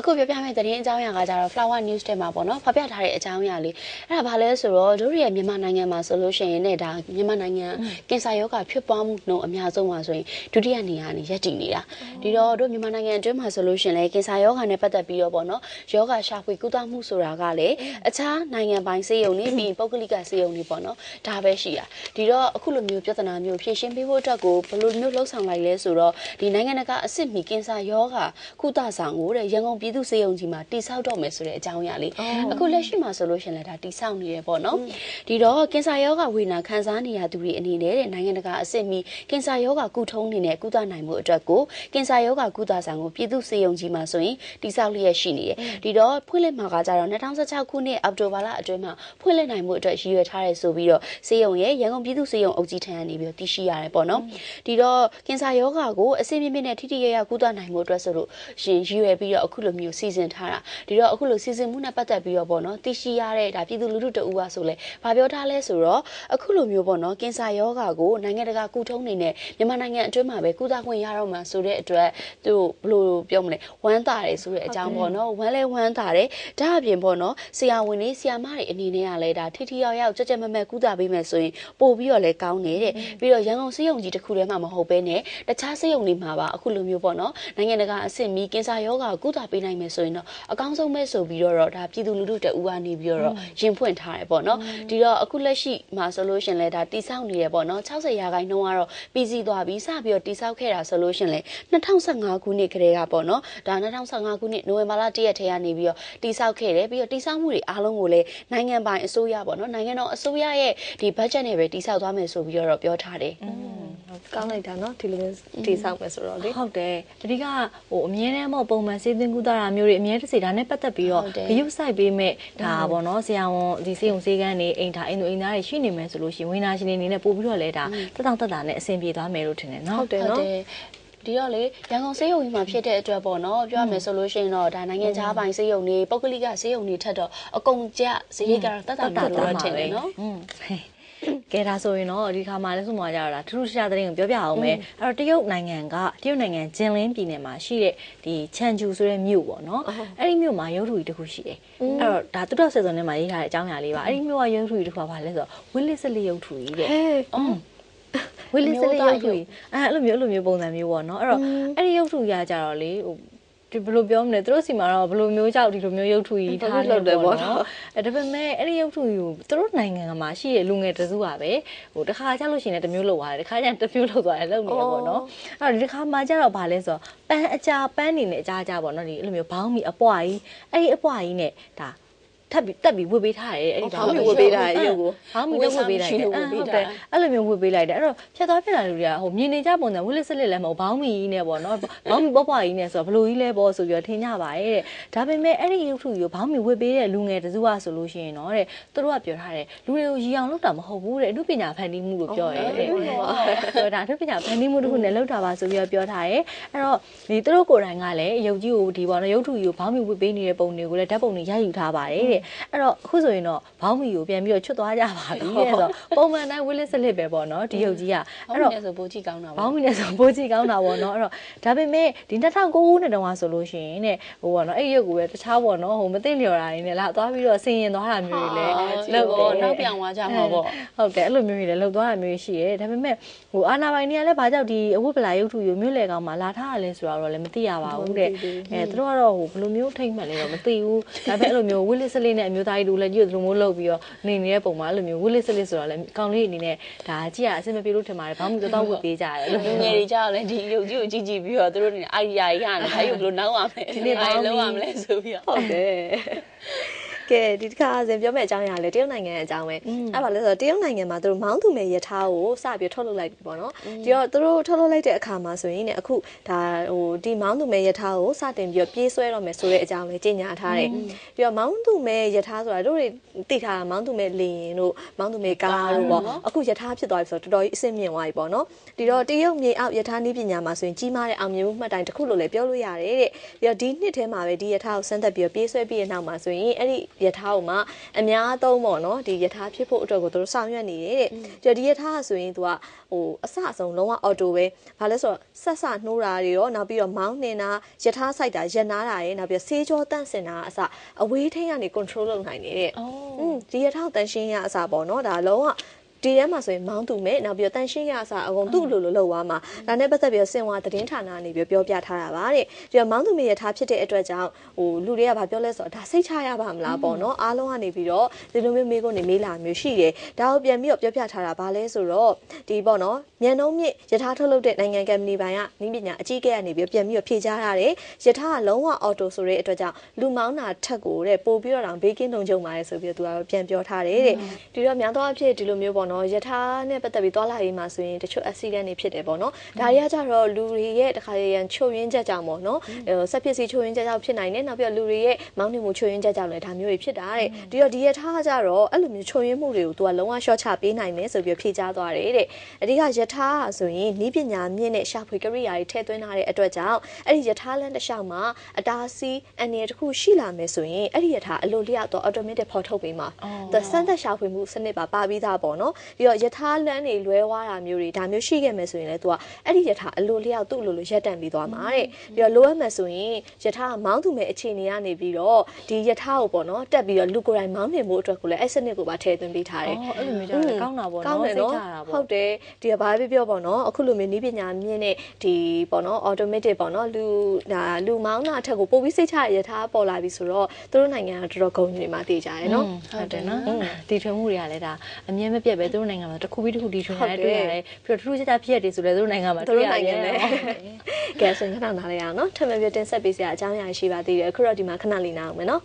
အခုပြောပြမယ့်သတင်းအကြောင်းအရာကကြတော့ Flower News ထဲမှာပေါ့နော်ဖော်ပြထားတဲ့အကြောင်းအရာလေးအဲ့ဒါဘာလဲဆိုတော့တို့ရဲ့မြန်မာနိုင်ငံမှာဆိုလို့ရှိရင်ねဒါမြန်မာနိုင်ငံကင်ဆာရောဂါဖြစ်ပွားမှုနှုန်းအများဆုံးပါဆိုရင်ဒုတိယနေရာနေရပ်တည်နေတာဒီတော့တို့မြန်မာနိုင်ငံအတွင်းမှာဆိုလို့ရှိရင်လည်းကင်ဆာရောဂါနဲ့ပတ်သက်ပြီးတော့ပေါ့နော်ယောဂရှာဖွေကုသမှုဆိုတာကလည်းအခြားနိုင်ငံပိုင်းစေယုံနေပြီးပုဂ္ဂလိကစေယုံနေပေါ့နော်ဒါပဲရှိတာဒီတော့အခုလိုမျိုးပြဿနာမျိုးဖြေရှင်းပေးဖို့အတွက်ကိုဘယ်လိုမျိုးလှုပ်ဆောင်လိုက်လဲဆိုတော့ဒီနိုင်ငံတကာအစ်စ်မီကင်ဆာယောဂါကုသဆောင်ကိုတဲ့ရန်ကုန်ပြည်သူ့စေယုံကြီးမှာတိစောက်တော့မယ်ဆိုတဲ့အကြောင်းအရာလေးအခုလက်ရှိမှာဆိုလို့ရှရင်လည်းဒါတိစောက်နေရပေါ့နော်ဒီတော့ကင်ဆာယောဂါဝေဒနာခံစားနေရသူတွေအနေနဲ့တဲ့နိုင်ငံတကာအစ်စ်မီကင်ဆာယောဂါကုထုံးနေနဲ့ကုသနိုင်မှုအတွက်ကိုကင်ဆာယောဂါကုသဆောင်ကိုပြည်သူ့စေယုံကြီးမှာဆိုရင်တိစောက်လျက်ရှိနေတယ်ဒီတော့ဖွင့်လှစ်မှာကကြတော့2016ခုနှစ်အောက်တိုဘာလအတွင်းမှာဖွင့်လှစ်နိုင်မှုအတွက်ရည်ရွယ်ထားတယ်ဆိုပြီးတော့စေယုံရဲ့ရန်ကုန်ပြည်သူ့စေယုံအုပ်ကြီးထံကနေပြီးတော့တည်ရှိရတယ်ပေါ့နော်ဒီတော့ကင်ဆာယောဂါကိုအစိမ့်မြင့်မြင့်နဲ့ထိထိရရကုသနိုင်မှုအတွက်ဆိုလို့ရှင်ရည်ရွယ်ပြီးတော့အခုလိုမျိုးစီစဉ်ထားတာဒီတော့အခုလိုစီစဉ်မှုနဲ့ပတ်သက်ပြီးတော့ပေါ့နော်တည်ရှိရတဲ့ဒါပြည်သူလူထုတအူပါဆိုလဲဘာပြောထားလဲဆိုတော့အခုလိုမျိုးပေါ့နော်ကင်ဆာယောဂါကိုနိုင်ငံတကာကုထုံးနေနဲ့မြန်မာနိုင်ငံအတွင်းမှာပဲကုသခွင့်ရတော့မှာဆိုတဲ့အတွက်သူဘယ်လိုပြောမလဲဝမ်းသာတယ်ဆိုတဲ့အကြောင်းပေါ့နော်ဝမ်းလဲဝမ်းသာတယ်ဒါအပြင်ပေါ့နော်ဆရာဝန်တွေဆရာမတွေအနေနဲ့ကလည်းဒါထိထိရောက်ရောက်ကြက်ကြက်မက်မက်ကုသပေးမယ်ဆိုရင်ပို့ပြီးတော့လဲကောင်းတယ်တဲ့ပြီးတော့ရန်ကုန်စေယုံကြီးတစ်ခုတည်းမှမဟုတ်ဘဲနဲ့တခြားစေယုံတွေမှာပါအခုလိုမျိုးပေါ့နော်နိုင်ငံတကာအဆင့်မီကင်ဆာယောဂါကုသပေးနိုင်မယ်ဆိုရင်တော့အကောင်းဆုံးပဲဆိုပြီးတော့ဒါပြည်သူလူထုတအူကနေပြီးတော့ရင်ဖွင့်ထားတယ်ပေါ့နော်ဒီတော့အခုလက်ရှိမှာဆိုလို့ရှင်လဲဒါတိဆောက်နေရပေါ့နော်60ရာခိုင်နှုန်းကတော့ပြီးစီးသွားပြီးစပြီးတော့တိဆောက်ခဲ့တာဆိုလို့ရှင်လဲ2015ခုနှစ်ကတည်းကပေါ့နော်ဒါ2015ခုနှစ်နိုဝင်ဘာလ1ရက်ထဲကနေပြီးတော့တိဆောက်ခဲ့တယ်ပြီးတော့တိဆောက်မှုတွေအားလုံးကိုလည်းနိုင်ငံပိုင်အစိုးရပေါ့နော်နိုင်ငံတော်အစိုးရရဲ့ဒီ budget နဲ့ပဲတိဆောက်သွားမယ်ဆိုပြီးတော့ပြောထားတယ် ကောင်းလိုက်တာเนาะဒီလိုမျိုးတိဆောက်မယ်ဆိုတော့လေဟုတ်တယ်အဓိကဟိုအမြဲတမ်းမို့ပုံမှန်စေသင်ကူတာမျိုးတွေအမြဲတစေဒါနဲ့ပတ်သက်ပြီးတော့ဂရုစိုက်ပေးမဲ့ဒါပေါ့နော်ဆရာဝန်ဒီစေုံစေကန်းနေအိမ်ထားအိမ်သူအိမ်သားတွေရှိနေမယ်ဆိုလို့ရှိရင်ဝင်နာရှင်တွေအနေနဲ့ပို့ပြီးတော့လဲဒါတက်တောင့်တက်တာနဲ့အဆင်ပြေသွားမယ်လို့ထင်တယ်နော်ဟုတ်တယ်နော်ဒီတော့လေရန်ကုန်စေးရုံကြီးမှာဖြစ်တဲ့အတွက်ပေါ့နော်ပြောရမယ်ဆိုလို့ရှိရင်တော့ဒါနိုင်ငံခြားပိုင်းစေးရုံတွေပုဂ္ဂလိကစေးရုံတွေထက်တော့အကုန်ကျဈေးကတော့တတ်တာလို့ထင်တယ်နော် ကဲဒါဆိုရင်တော့ဒီခါမှာလဲဆိုမှကြတော့ဒါထူးထူးခြားခြားသတင်းကိုပြောပြအောင်မယ်အဲ့တော့တရုတ်နိုင်ငံကတရုတ်နိုင်ငံဂျင်လင်းပြည်နယ်မှာရှိတဲ့ဒီချန်ကျူဆိုတဲ့မြို့ပေါ့နော်အဲ့ဒီမြို့မှာရုပ်ထုကြီးတစ်ခုရှိတယ်အဲ့တော့ဒါတူတော့ဆက်စုံထဲမှာရေးထားတဲ့အကြောင်းအရာလေးပါအဲ့ဒီမြို့ကရုပ်ထုကြီးတစ်ခုကဘာလဲဆိုတော့ဝီလစ်စလီရုပ်ထုကြီးတဲ့ဟဲ့ဝီလီစလီရုပ်ထုကြီးအဲ့လိုမျိုးအဲ့လိုမျိုးပုံစံမျိုးပေါ့နော်အဲ့တော့အဲ့ဒီရုပ်ထုကြီးကကြတော့လေဟို ဒီဘယ်လိုပြောမလဲသူတို့စီမှာတော့ဘယ်လိုမျိုးကြောက်ဒီလိုမျိုးရုပ်ထုကြီးထားလို့တယ်ပေါ့နော်အဲဒါပေမဲ့အဲ့ဒီရုပ်ထုကြီးကိုသူတို့နိုင်ငံမှာရှိတဲ့လူငယ်တစုပါပဲဟိုတခါကြလို့ရှိရင်တမျိုးလောက်သွားတယ်တခါကျရင်တမျိုးလောက်သွားတယ်လောက်နေတယ်ပေါ့နော်အဲ့တော့ဒီခါမှာကျတော့ဗာလဲဆိုတော့ပန်းအကြာပန်းနေနဲ့အကြာအကြာပေါ့နော်ဒီအဲ့လိုမျိုးဘောင်းမီအပွားကြီးအဲ့ဒီအပွားကြီးနဲ့ဒါ ထပ်ပြီးတက်ပြီးဝတ်ပေးထားတယ်အဲ့ဒီဘောင်းမီဝတ်ပေးထားတယ်ရုပ်ကိုဘောင်းမီတော့ဝတ်ပေးလိုက်တယ်ဟုတ်တယ်အဲ့လိုမျိုးဝတ်ပေးလိုက်တယ်အဲ့တော့ဖြတ်သွားဖြတ်လာလူတွေကဟိုမြင်နေကြပုံစံဝစ်လစ်စလစ်လည်းမဟုတ်ဘောင်းမီကြီးနဲ့ပေါ့နော်ဘောင်းမီပေါ့ပွားကြီးနဲ့ဆိုတော့ဘလို့ကြီးလဲပေါ့ဆိုပြီးတော့ထင်ကြပါရဲ့တဲ့ဒါပေမဲ့အဲ့ဒီရုပ်ထုကိုဘောင်းမီဝတ်ပေးတဲ့လူငယ်တစုကဆိုလို့ရှိရင်တော့တဲ့သူတို့ကပြောထားတယ်လူတွေကိုရီအောင်လုပ်တာမဟုတ်ဘူးတဲ့အမှုပညာဖန်တီးမှုလို့ပြောရဲတဲ့ဆိုတော့ဒါအမှုပညာဖန်တီးမှုတစ်ခုနဲ့လုပ်တာပါဆိုပြီးတော့ပြောထားတယ်အဲ့တော့ဒီသူတို့ကိုယ်တိုင်ကလည်းရုပ်ကြီးကိုဒီပေါ့နော်ရုပ်ထုကြီးကိုဘောင်းမီဝတ်ပေးနေတဲ့ပုံတွေကိုလည်းဓာတ်ပုံတွေရိုက်ယူထားပါတယ်တဲ့အဲ့တော့အခုဆိုရင်တော့ဘောင်းမီကိုပြန်ပြီးတော့ချွတ်သွားကြပါပြီတဲ့ဆိုတော့ပုံမှန်တိုင်းဝစ်လစ်စလစ်ပဲပေါ့နော်ဒီရုပ်ကြီးကအဲ့တော့ဆိုပိုးကြည့်ကောင်းတာပေါ့ဘောင်းမီနဲ့ဆိုပိုးကြည့်ကောင်းတာပေါ့နော်အဲ့တော့ဒါပေမဲ့ဒီ2009ခုနှစ်တုန်းကဆိုလို့ရှိရင်တဲ့ဟိုပေါ့နော်အဲ့ရုပ်ကိုပဲတခြားပေါ့နော်ဟိုမသိလျော်တာတွေနဲ့လာသွားပြီးတော့ဆင်ရင်သွားတာမျိုးတွေလည်းလုပ်ပေါ့နောက်ပြောင်သွားကြမှာပေါ့ဟုတ်တယ်အဲ့လိုမျိုးတွေလည်းလုပ်သွားတာမျိုးရှိရဲဒါပေမဲ့ဟိုအာနာပိုင်တွေကလည်းဘာကြောင့်ဒီအဝတ်ပလာရုပ်ထုရုပ်မျိုးလေကောင်မှာလာထားရလဲဆိုတော့လည်းမသိရပါဘူးတဲ့အဲသူတို့ကတော့ဟိုဘယ်လိုမျိုးထိမ့်မှန်လဲတော့မသိဘူးဒါပေမဲ့အဲ့လိုမျိုးဝစ်လစ်စလစ်နဲ့အမျိုးသားကြီးတို့လည်းကြည့်လို့မျိုးလုပ်ပြီးတော့နေနေတဲ့ပုံမှာအဲ့လိုမျိုးဝစ်လစ်စလစ်ဆိုတော့လည်းကောင်းလေးအနေနဲ့ဒါကြည့်ရအဆင်မပြေလို့ထင်ပါတယ်ဘာမှမတော့ဝတ်ပေးကြတယ်လူငယ်တွေကြောက်လဲဒီရုပ်ကြီးကိုကြည့်ကြည့်ပြီးတော့သူတို့နေအိုင်ဒီယာကြီးရတယ်အဲ့ရုပ်ဘယ်လိုနောက်ရမလဲဒီနေ့ဘာလုပ်ရမလဲဆိုပြီးတော့ဟုတ်တယ် ကဲဒီတစ်ခါအစဉ်ပြောမယ့်အကြောင်းအရာလေတရုတ်နိုင်ငံအကြောင်းပဲအဲ့ပါလဲဆိုတော့တရုတ်နိုင်ငံမှာသူတို့မောင်းသူမဲ့ရထားကိုစပြီးထုတ်လုပ်လိုက်ပြီပေါ့နော်ဒီတော့သူတို့ထုတ်လုပ်လိုက်တဲ့အခါမှာဆိုရင်ねအခုဒါဟိုဒီမောင်းသူမဲ့ရထားကိုစတင်ပြီးတော့ပြေးဆွဲတော့မယ်ဆိုတဲ့အကြောင်းလေးကြေညာထားတယ်ပြီးတော့မောင်းသူမဲ့ရထားဆိုတာတို့တွေသိထားတာမောင်းသူမဲ့လေရင်တို့မောင်းသူမဲ့ကားတို့ပေါ့အခုရထားဖြစ်သွားပြီဆိုတော့တော်တော်ကြီးအဆင့်မြင့်သွားပြီပေါ့နော်ဒီတော့တရုတ်မြေအောက်ရထားနည်းပညာမှာဆိုရင်ကြီးမားတဲ့အောင်မြင်မှုမှတ်တိုင်တစ်ခုလို့လည်းပြောလို့ရတယ်တဲ့ပြီးတော့ဒီနှစ်ထဲမှာပဲဒီရထားကိုစမ်းသပ်ပြီးတော့ပြေးဆွဲပြီးတဲ့နောက်မှာဆိုရင်အဲ့ဒီယထာကိုမှအများသုံးပေါ့နော်ဒီယထာဖြစ်ဖို့အတွက်ကိုသူတို့ဆောင်ရွက်နေတယ်တဲ့ဒီယထာဆိုရင်သူကဟိုအစအဆုံးလုံးဝအော်တိုပဲဘာလဲဆိုတော့ဆက်ဆနှိုးတာတွေရောနောက်ပြီးတော့မောင်းနှင်တာယထာဆိုင်တာရက်နာတာတွေနောက်ပြီးဆေးကြောတန့်စင်တာအစအဝေးထိန်းကနေ control လုပ်နိုင်နေတဲ့အော်อืมဒီရထောက်တန်ရှင်းရအစားပေါ့နော်ဒါလုံးဝ ဒီထဲမှာဆိုရင်မောင်းသူမဲ့နောက်ပြီးတော့တန်ရှင်းရအစားအကုန်သူ့လိုလိုလောက်သွားမှာဒါနဲ့ပတ်သက်ပြီးတော့စင်ဝါသတင်းဌာနကနေပြီးပြောပြထားတာပါတဲ့ဒီတော့မောင်းသူမဲ့ရထားဖြစ်တဲ့အတွက်ကြောင့်ဟိုလူတွေကဘာပြောလဲဆိုတော့ဒါစိတ်ချရပါမလားပေါ့နော်အားလုံးကနေပြီးတော့ဒီလိုမျိုးမေးခွန်းနေမေးလာမျိုးရှိတယ်ဒါကိုပြန်ပြီးတော့ပြောပြထားတာဘာလဲဆိုတော့ဒီပေါ့နော်မြန်နှုံးမြင့်ရထားထုတ်လုပ်တဲ့နိုင်ငံကမ္ပဏီပိုင်းကနည်းပညာအကြီးအကဲကနေပြီးပြန်ပြီးတော့ဖြေကြားထားတယ်ရထားကလုံးဝအော်တိုဆိုတဲ့အတွက်ကြောင့်လူမောင်းတာထက်ကိုတဲ့ပို့ပြီးတော့တောင်ဘေးကင်းလုံခြုံပါတယ်ဆိုပြီးတော့သူကပြန်ပြောထားတယ်တဲ့ဒီတော့များသောအားဖြင့်ဒီလိုမျိုးပေါ့နော်ရထားနဲ့ပတ်သက်ပြီးသွားလာရေးမှာဆိုရင်တချို့ accident တွေဖြစ်တယ်ပေါ့နော်ဒါတွေကကြတော့လူတွေရဲ့တခါရရန်ချုပ်ရင်းချက်ကြောင့်ပေါ့နော်ဆက်ဖြစ်စီချုပ်ရင်းချက်ကြောင့်ဖြစ်နိုင်တယ်နောက်ပြီးတော့လူတွေရဲ့မောင်းနှင်မှုချုပ်ရင်းချက်ကြောင့်လည်းဒါမျိုးတွေဖြစ်တာတဲ့ဒီတော့ဒီရထားကကြတော့အဲ့လိုမျိုးချုပ်ရင်းမှုတွေကိုသူကလုံးဝ short ချပေးနိုင်တယ်ဆိုပြီးဖြေကြားသွားတယ်တဲ့အဓိကရထားကဆိုရင်ဤပညာမြင့်တဲ့ရှာဖွေကရိယာတွေထည့်သွင်းထားတဲ့အတွက်ကြောင့်အဲ့ဒီရထားလမ်းတစ်လျှောက်မှာအတားစီးအနေတစ်ခုရှိလာမယ်ဆိုရင်အဲ့ဒီရထားအလိုလျောက်တော့ automatic ဖော်ထုတ်ပေးမှာသူစမ်းသက်ရှာဖွေမှုစနစ်ပါပါပြီးသားပေါ့နော်ပြီးတော့ရထားလမ်းတွေလွဲသွားတာမျိုးတွေဒါမျိုးရှိခဲ့မယ်ဆိုရင်လည်းသူကအဲ့ဒီရထားအလိုလျောက်သူ့အလိုလိုရက်တန့်ပြီးသွားမှာတဲ့ပြီးတော့လိုအပ်မယ်ဆိုရင်ရထားကမောင်းသူမဲ့အခြေအနေကနေပြီးတော့ဒီရထားကိုပေါ့နော်တက်ပြီးတော့လူကိုယ်တိုင်မောင်းနေမှုအတွက်ကိုလည်းအဲ့စနစ်ကိုပါထည့်သွင်းပေးထားတယ်အော်အဲ့လိုမျိုးကြတော့ကောင်းတာပေါ့ကောနော်င်းတယ်စိတ်နော်ချတာပေါ့ဟုတ်တယ်ဒီကဘာပဲပြောပေါ့နော်အခုလိုမျိုးနည်းပညာမြင့်တဲ့ဒီပေါ့နော် automatic ပေါ့နော်လူဒါလူမောင်းတာအထက်ကိုပို့ပြီးစိတ်ချရထားပေါ်လာပြီဆိုတော့သူတို့နိုင်ငံကတော်တော်ဂုဏ်ယူနေမှတည်ကြတယ်နော်ဟုတ်တယ်နော်တီထွင်မှုတွေကလည်းဒါအမြဲမပြတ်ပဲသူတို့နိုင်ငံမှာတစ်ခုပြီးတစ်ခုတီထွင်ရတဲ့တွေ့ရတယ်ပြီးတော့ထူးခြားခြားဖြစ်ရတယ်ဆိုလည်းသူတို့နိုင်ငံမှာသူတွေ့တို့ရနိုင်ငံတယ်နဲ့ကဲဆိုရင်ခဏနားလိုက်ရအောင်နော်ထပ်မံပြတင်ဆက်ပေးစရာအကြောင်းအရာရှိပါသေးတယ်အခုတော့ဒီမှာခဏလေးနားအောင်မယ်နော်